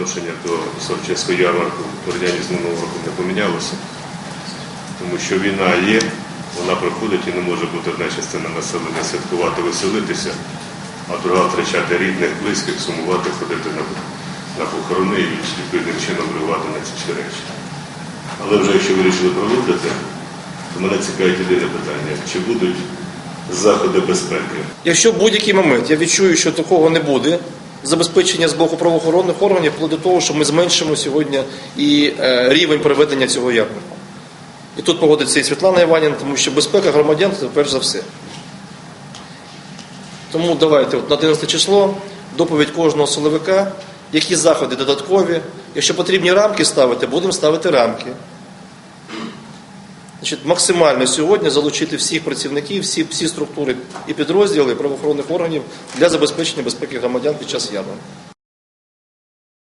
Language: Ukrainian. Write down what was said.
відношення до Сорочинського ярмарку в порівнянні з минулого року не помінялося. Тому що війна є, вона проходить і не може бути одна частина населення святкувати, веселитися, а друга втрачати рідних, близьких, сумувати, ходити на, на похорони і відповідним чином реагувати на ці всі речі. Але вже якщо вирішили проводити, то мене цікавить єдине питання, чи будуть заходи безпеки. Якщо в будь-який момент я відчую, що такого не буде, забезпечення з боку правоохоронних органів вплоть до того, що ми зменшимо сьогодні і е, рівень проведення цього ярмарку. І тут погодиться і Світлана Іванівна, тому що безпека громадян це перш за все. Тому давайте от на 11 число доповідь кожного силовика, які заходи додаткові. Якщо потрібні рамки ставити, будемо ставити рамки. Значить, максимально сьогодні залучити всіх працівників, всі, всі структури і підрозділи правоохоронних органів для забезпечення безпеки громадян під час ярмарку.